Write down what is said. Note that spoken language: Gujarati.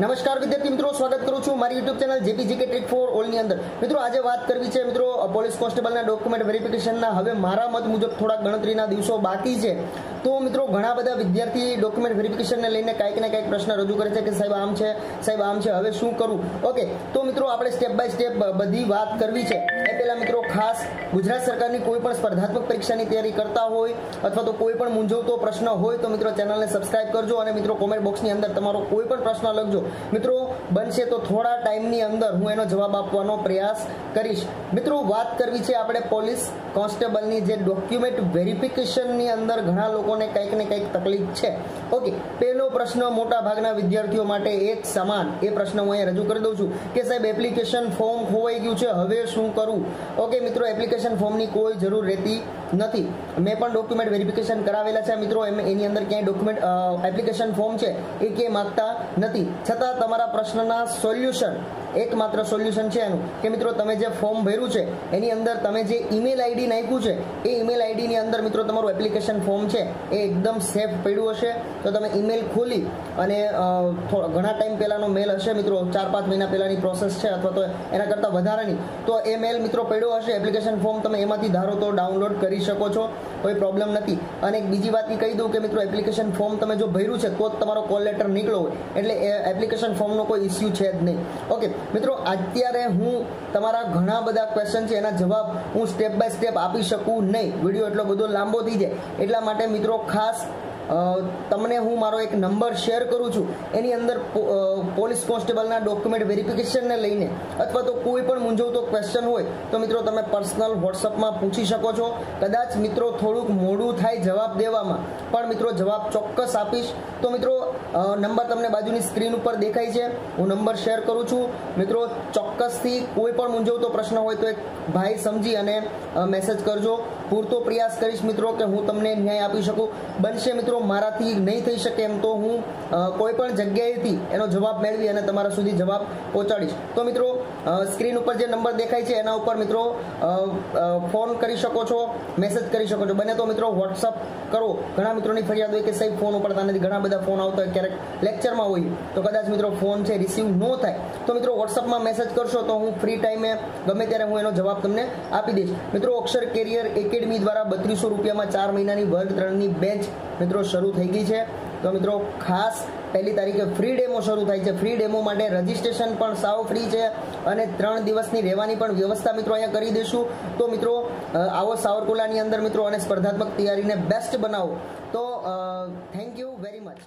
નમસ્કાર વિદ્યાર્થી મિત્રો, સ્વાગત કરું છું મારી યુટ્યુબ ચેનલ જેપી કે ટ્રીક ફોર ઓલની અંદર. મિત્રો, આજે વાત કરવી છે મિત્રો પોલીસ કોન્સ્ટેબલના ડોક્યુમેન્ટ વેરિફિકેશનના હવે મારા મત મુજબ થોડા ગણતરીના દિવસો બાકી છે. તો મિત્રો, ઘણા બધા વિદ્યાર્થી ડોક્યુમેન્ટ વેરિફિકેશનને લઈને કાંઈક ને કાંઈક પ્રશ્ન રજૂ કરે છે કે સાહેબ આમ છે, સાહેબ આમ છે, હવે શું કરવું ઓકે, તો મિત્રો, આપણે સ્ટેપ બાય સ્ટેપ બધી વાત કરવી છે. એ પહેલાં મિત્રો, ખાસ ગુજરાત સરકારની કોઈ પણ સ્પર્ધાત્મક પરીક્ષાની તૈયારી કરતા હોય અથવા તો કોઈ પણ મૂંઝવતો પ્રશ્ન હોય તો મિત્રો, ચેનલને સબસ્ક્રાઇબ કરજો અને મિત્રો કોમેન્ટ બોક્સની અંદર તમારો કોઈ પણ પ્રશ્ન લખજો. મિત્રો, બનશે તો થોડા ટાઈમની અંદર હું એનો જવાબ આપવાનો પ્રયાસ કરીશ. મિત્રો, વાત કરવી છે આપણે પોલીસ કોન્સ્ટેબલની જે ડોક્યુમેન્ટ વેરિફિકેશનની અંદર ઘણા લોકોને કંઈક ને કંઈક તકલીફ છે. ઓકે, પહેલો પ્રશ્ન મોટા ભાગના વિદ્યાર્થીઓ માટે એક સમાન. એ પ્રશ્ન હું અહીંયા રજૂ કરી દઉં છું કે સાહેબ, એપ્લિકેશન ફોર્મ ખોવાઈ ગયું છે, હવે શું કરવું ઓકે, મિત્રો, એપ્લિકેશન ફોર્મની કોઈ જરૂર રહેતી નથી. મેં પણ ડોક્યુમેન્ટ વેરિફિકેશન કરાવેલા છે. મિત્રો, એમ એની અંદર ક્યાંય ડોક્યુમેન્ટ એપ્લિકેશન ફોર્મ છે, એ ક્યાંય માગતા નથી. છતાં તમારા પ્રશ્નના સોલ્યુશન એકમાત્ર સોલ્યુશન છે એનું. કે મિત્રો, તમે જે ફોર્મ ભર્યું છે, એની અંદર તમે જે ઈમેલ આઈડી નાખ્યું છે, એ ઈમેલ આઈડીની અંદર મિત્રો, તમારું એપ્લિકેશન ફોર્મ છે, એ એકદમ સેફ પડ્યું હશે. તો તમે ઈમેલ ખોલી અને ઘણા ટાઈમ પહેલાંનો મેલ હશે મિત્રો ચાર પાંચ મહિના પહેલાંની પ્રોસેસ છે, અથવા તો એના કરતાં વધારાની. તો એ મેલ મિત્રો પડ્યો હશે એપ્લિકેશન ફોર્મ તમે એમાંથી ધારો તો ડાઉનલોડ કરી શકો છો. કોઈ પ્રોબ્લેમ નથી. અને એક બીજી વાત કહી દઉં કે મિત્રો એપ્લિકેશન ફોર્મ તમે જો ભર્યું છે, તો જ તમારો કોલ લેટર નીકળ્યો હોય. એટલે એપ્લિકેશન ફોર્મનો કોઈ ઇસ્યુ છે જ નહીં. ઓકે મિત્રો, અત્યારે હું તમારા ઘણા બધા ક્વેશ્ચન છે, એના જવાબ હું સ્ટેપ બાય સ્ટેપ આપી શકું નહીં. વીડિયો એટલો બધો લાંબો થઈ જાય. એટલા માટે મિત્રો, ખાસ તમને હું મારો એક નંબર શેર કરું છું. એની અંદર પોલીસ કોન્સ્ટેબલના ડોક્યુમેન્ટ વેરિફિકેશનને લઈને અથવા તો કોઈ પણ મૂંઝવતો ક્વેશ્ચન હોય, તો મિત્રો તમે પર્સનલ વોટ્સઅપમાં પૂછી શકો છો. કદાચ મિત્રો થોડુંક મોડું થાય જવાબ દેવામાં, પણ મિત્રો જવાબ ચોક્કસ આપીશ. તો મિત્રો નંબર તમને બાજુની સ્ક્રીન ઉપર દેખાય છે. હું નંબર શેર કરું છું. મિત્રો, ચોક્કસથી કોઈ પણ મૂંઝવતો પ્રશ્ન હોય તો એક ભાઈ સમજી અને મેસેજ કરજો. પૂરતો પ્રયાસ કરીશ મિત્રો કે હું તમને ન્યાય આપી શકું. બનશે મિત્રો મારાથી નહીં થઈ શકે એમ તો હું કોઈ પણ જગ્યાએથી એનો જવાબ મેળવી અને તમારા સુધી જવાબ પહોંચાડીશ. તો મિત્રો સ્ક્રીન ઉપર જે નંબર દેખાય છે, એના ઉપર મિત્રો ફોન કરી શકો છો, મેસેજ કરી શકો છો. બને તો મિત્રો વોટ્સઅપ કરો. ઘણા મિત્રોની ફરિયાદ હોય કે સાહેબ, ફોન ઉપાડતા નથી. ઘણા બધા ફોન આવતા હોય ક્યારેક લેક્ચરમાં હોય, તો કદાચ મિત્રો ફોન છે રિસીવ ન થાય. તો મિત્રો વોટ્સઅપમાં મેસેજ કરશો તો હું ફ્રી ટાઈમે ગમે ત્યારે હું એનો જવાબ તમને આપી દઈશ. મિત્રો, અક્ષર કેરિયર એકેડમી દ્વારા બત્રીસો રૂપિયામાં ચાર મહિનાની વર્ગ ત્રણની બેચ મિત્રો, શરૂ થઈ ગઈ છે. તો મિત્રો, ખાસ પહેલી તારીખે ફ્રી ડેમો શરૂ થાય છે. ફ્રી ડેમો માટે રજીસ્ટ્રેશન પણ સાવ ફ્રી છે અને ત્રણ દિવસની રહેવાની પણ વ્યવસ્થા મિત્રો અહીંયા કરી દઈશું. તો મિત્રો આવો સાવરકુલાની અંદર મિત્રો અને સ્પર્ધાત્મક તૈયારીને બેસ્ટ બનાવો. તો થેન્ક યુ વેરી મચ